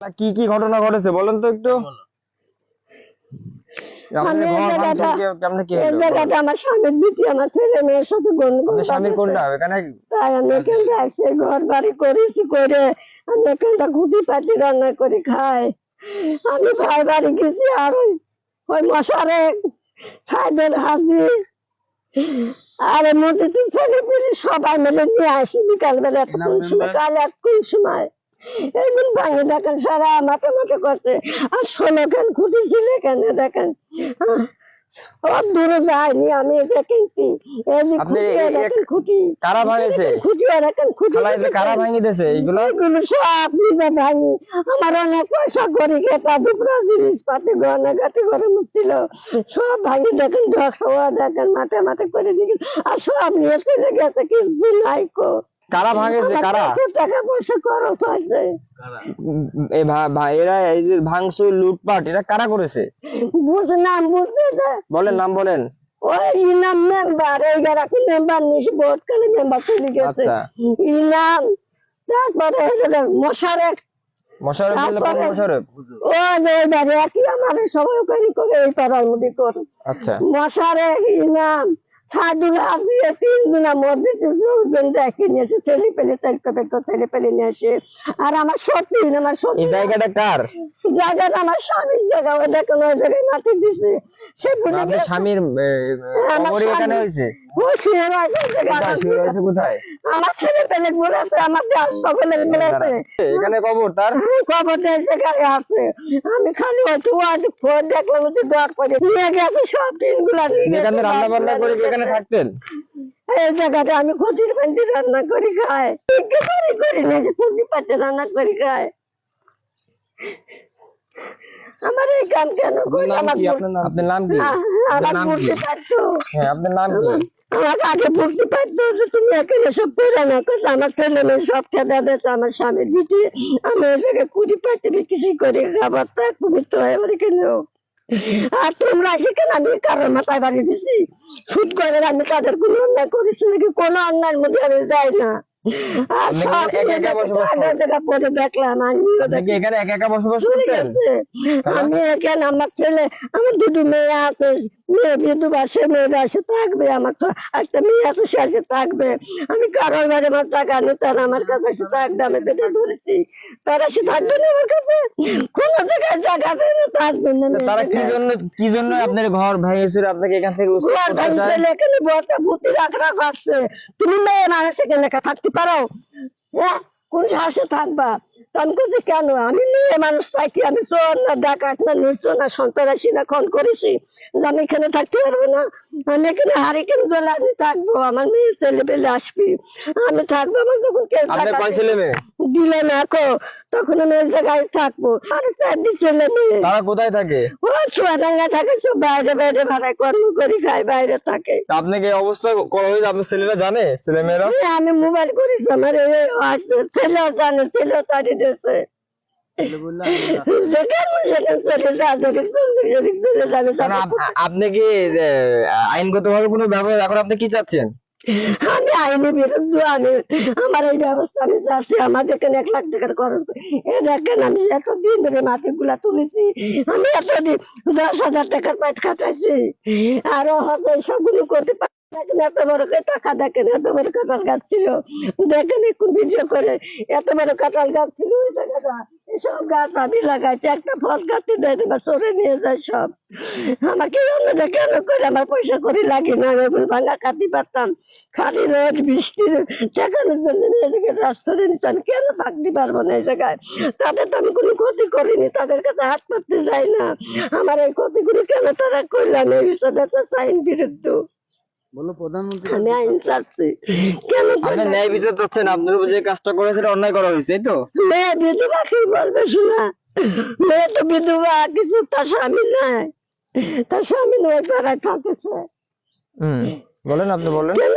কি কি ঘটনা ঘটেছে? বলেন তো একটু। আমি আপনাদের এই ঘর ভাঙচুর জায়গাটা- কি- কেমনে কি এই হলো? জায়গাটা আমার স্বামীর দিদি আমার ছেলে মেয়ের সাথে গন্ডগোল আপনার স্বামীর বাঁধেছে। কোনটা? এখানে তাই আমি এখানটা এসে ঘর বাড়ি করেছি করে আমি এখানটা খুঁটি পাটি রান্না করে খাই। আমি ভাই বাড়ি গেছি আর ওই ওই মশারে সাইদের হাসি। আর ওই মসজিদের ছেলে সবাই মিলে নিয়ে আসি বিকাল বেলা কোন সময় কাল এক কোন সময়। একদিন ভাঙে দেখেন সারা মাথা মাথা করছে। আর ষোলো খান খুঁটি ছিল এখানে দেখেন দূরে যায়নি আমি এই যে খুঁটি কারা ভাঙেছে? খুঁটি দেখেন খুঁটি। এটা কারা ভাঙি দিয়েছে এইগুলো এগুলো সব নিজে ভাঙি। আমার অনেক পয়সা করি গেটা দুপুরা জিনিস পাতি গয়না গাটি করে মুছিল সব ভাঙি দেখেন দেখেন মাঠে মাঠে করে দিকে আর সব নিয়ে চলে গেছে কিছু নাই কো। কারা ভাঙেছে? কারা? টাকা পয়সা খরচ হয়েছে? এরা এই যে ভাঙচুর লুটপাট এটা কারা করেছে? বুঝ নাম বুঝতে বলেন নাম বলেন। ওই ইনাম মেম্বার এই গারাকে মেম্বার নিয়েছে ভোট কালে মেম্বার চলে গেছে। আচ্ছা। ইনাম তারপরে হলো মশারেক কোন তারপরে- ও যে বাড়ি একই আমার সবাই ওখানে করে এই পাড়ার মধ্যে করে। আচ্ছা। মশারে ইনাম সাধু আসিয়ে তিন দিনা মধ্যে লোকজন দেখে নিয়ে এসে ছেলে পেলে পেটে ছেলে পেলে নিয়ে আসে আর আমার সত্যি আমার সত্যি জায়গাটা কার? জায়গাটা আমার স্বামীর জায়গা ও দেখেন ওই জায়গায় মাটি দিছে। সে স্বামীর এখানে হয়েছে। আমার ছেলে পেলে আমার সকলে এখানে কবর তার? আছে। আমি খালি একটু ফোন দেখলাম যে ডর করে। নিয়ে গেছে সব দিনগুলা রান্না বান্না করে এখানে থাকতেন? এই জায়গাটা আমি খুঁটির পান্তি রান্না করি খাই করি করি না যে খুঁটি পান্তি রান্না করি খাই আমার এই কাম কেন নাম আমার কি? আপনার নাম? আপনার নাম কি? আপনার আমার নাম কি হ্যাঁ আপনার নাম কি? আমাকে আগে বুঝতে পারতো যে তুমি এখানে সব করে না করছ। আমার ছেলে মেয়ে সব খেতে দিচ্ছে আমার স্বামী দিদি আমি ওই জায়গায় কুড়ি পাঁচটি বিক্রি করে খাবার থাক পবিত্র হয় আমার এখানেও আর তোমরা সেখানে আমি কারোর মাথায় বাড়ি দিছি। শুট করে আমি তাদের কোনো অন্যায় করেছি নাকি? কোনো অন্যায়ের মধ্যে আমি যাই না। আমি এখানে এখানে আমার ছেলে আমার দুটো মেয়ে আছে মেয়ে বিধবা সে মেয়েরা এসে থাকবে আমার একটা মেয়ে আছে সে এসে থাকবে। আমি কারোর বাড়ি আমার টাকা তারা আমার কাছে এসে থাকবে আমি পেটে ধরেছি। তারা এসে থাকবে না আমার কাছে? কোন জায়গায় জায়গা না তার জন্য তারা কি জন্য কি জন্য আপনার ঘর ভেঙেছিল আপনাকে এখান থেকে ঘর করতে ভাঙছে, চায়? এখানে বসে ভূতি রাখা করছে তুমি মেয়ে মানুষ এখানে লেখা থাকতে পারো? হ্যাঁ কোন সাহসে থাকবা? তো আমি বলছি কেন? আমি মেয়ে মানুষ থাকি আমি চোর না ডাকাত না নিশ্চয় না সন্ত্রাসী না খুন করেছি? আমি এখানে থাকতে পারব না। আমি এখানে হারিকেন জ্বলে আমি থাকব। আমার মেয়ে ছেলে পেলে আসবি। আমি থাকব আমার যখন কেউ দিলে না কো। তখন আমি ওই জায়গায় থাকব। আর চারটি ছেলে মেয়ে। তারা কোথায় থাকে? চুয়াডাঙ্গা থাকে সব বাইরে বাইরে ভাড়া কর্ম করি খাই বাইরে থাকে। আপনাকে অবস্থা করা হয়েছে আপনার ছেলেরা জানে? ছেলে মেয়েরা আমি মোবাইল করেছি আমার এই আছে ছেলেও জানে ছেলেও তাড়ি দিয়েছে। আপনি কি আইনগত ভাবে কোনো ব্যবস্থা এখন আপনি কি চাচ্ছেন? আমি আইনি বিরুদ্ধে, আমি আমার এই ব্যবস্থা আমি চাচ্ছি, আমার যেখানে এক লাখ টাকার খরচ এ দেখেন আমি এতদিন ধরে মাটি গুলা তুলেছি, আমি এতদিন দশ হাজার টাকার পাইট খাটাইছি, আরও হয়তো সবগুলো করতে পারি এত বড় টাকা দেখেন, এত বড় কাঁঠাল গাছ ছিল। দেখেন একটু ভিডিও করে, এত বড় কাঁঠাল গাছ ছিল এসব গাছ আমি লাগাইছি, একটা ফল কাটতে দেয় না, সরে নিয়ে যায় সব। আমাকে অন্যটা কেন করে আমার পয়সা করে? লাগে না, আমি ভাঙা কাটতে পারতাম। খালি রোজ বৃষ্টির ঠেকানোর জন্য রাস্তায় নিতাম। কেন থাকতে পারব না এই জায়গায়? তাদের তো আমি কোনো ক্ষতি করিনি, তাদের কাছে হাত পাততে যাই না। আমার এই ক্ষতিগুলো কেন তারা করলাম এই বিষয়টা আইন বিরুদ্ধ। বলো প্রধানমন্ত্রী আমি আইন চাচ্ছি। কেন আপনি ন্যায় বিচার চাচ্ছেন আপনার উপর যে কাজটা করেছে সেটা অন্যায় করা হয়েছে এই তো? মেয়ে বিধবা কি বলবে শোনা। মেয়ে তো বিধবা কিছু তার স্বামী নাই। তার স্বামী নয় পাড়ায় থাকেছে হুম বলেন আপনি বলেন। কেন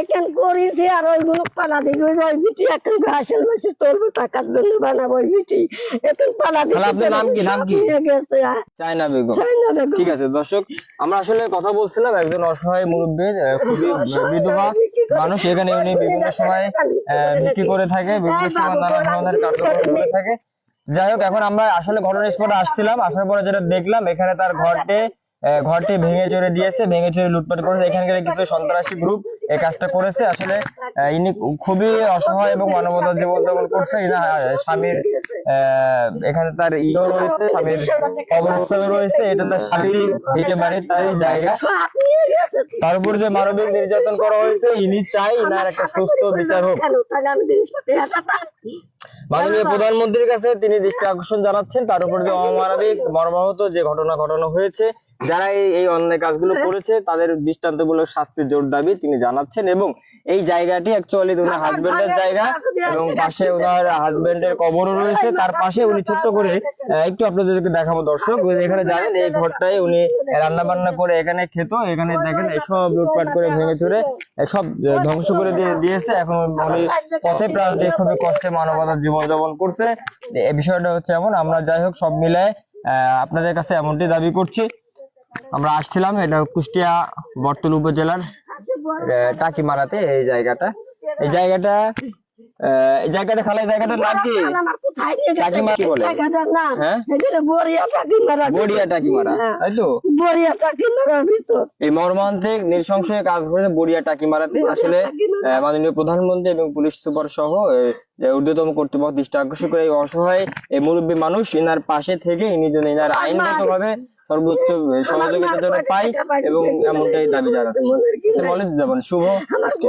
এখান করেছি আর ওইগুলো পালা দিবি ওই বিটি এখন ঘাসের মাসে তোলবো টাকার জন্য বানাবো ওই বিটি। এখন পালা দিবি আপনার নাম কি? নাম কি? গেছে আর চায়না বেগম। ঠিক আছে দর্শক আমরা আসলে কথা বলছিলাম একজন অসহায় মুরব্বী খুবই বিধবা মানুষ এখানে উনি বিভিন্ন সময় বিক্রি করে থাকে বিভিন্ন সময় নানা ধরনের কার্যক্রম করে থাকে। যাই হোক এখন আমরা আসলে ঘটনা আসছিলাম আসার পরে যেটা দেখলাম এখানে তার ঘরটি ঘরটি ভেঙে চড়ে দিয়েছে, ভেঙে চড়ে লুটপাট করেছে। এখানকার কিছু সন্ত্রাসী গ্রুপ এই কাজটা করেছে। আসলে ইনি খুবই অসহায় এবং মানবতার জীবনযাপন করছে। স্বামীর এখানে তার ইয়েও রয়েছে, স্বামীর কবরস্থানও রয়েছে। এটা তার স্বামীর ভিটে বাড়ির তারই জায়গা। তার উপর যে মানবিক নির্যাতন করা হয়েছে, ইনি চাই ইনার একটা সুস্থ বিচার হোক। কেন তাহলে আমি জিনিসপত্র হাতাতাম মাননীয় প্রধানমন্ত্রীর কাছে তিনি দৃষ্টি আকর্ষণ জানাচ্ছেন। তার উপর যে অমানবিক মর্মাহত যে ঘটনা ঘটানো হয়েছে যারা এই এই অন্যায় কাজগুলো করেছে তাদের দৃষ্টান্তমূলক শাস্তির জোর দাবি তিনি জানাচ্ছেন এবং এই জায়গাটি অ্যাকচুয়ালি ওনার হাজবেন্ডের জায়গা এবং পাশে ওনার হাজবেন্ড হাজবেন্ডের কবরও রয়েছে। তার পাশে উনি ছোট্ট করে আহ, একটু আপনাদেরকে দেখাবো দর্শক। ওই এখানে জানেন এই ঘরটায় উনি রান্না বান্না করে এখানে খেত। এখানে দেখেন এই সব লুটপাট করে ভেঙে চুরে সব ধ্বংস করে দিয়ে দিয়েছে। এখন উনি পথে প্রাণ দিয়ে খুবই কষ্টে মানবতার জীবনযাপন করছে। এই বিষয়টা হচ্ছে এমন আমরা যাই হোক সব মিলায় আহ, আপনাদের কাছে এমনটি দাবি করছি। আমরা আসছিলাম এটা কুষ্টিয়া বর্তল উপজেলার আহ, টাকিমারাতে এই জায়গাটা এই জায়গাটা এই জায়গাটা খালা এই জায়গাটার নাম কি গেছে কাকিমা কি বলে? হ্যাঁ? বড়িয়া টাকিমারা হ্যাঁ। তাই তো বড়িয়া কাকিমারার ভিতর এই মর্মান্তিক নৃশংস কাজ করেছে বড়িয়া টাকিমারাতে আসলে আহ, মাননীয় প্রধানমন্ত্রী এবং পুলিশ সুপার সহ ঊর্ধ্বতম কর্তৃপক্ষ দৃষ্টি আকর্ষণ করে এই অসহায় এই মুরব্বী মানুষ ইনার পাশে থেকে ইনি যেন ইনার আইনগত ভাবে সর্বোচ্চ সহযোগিতা যেন পায় এবং এমনটাই দাবি জানাচ্ছি। বলেন যাবেন শুভ আজকে।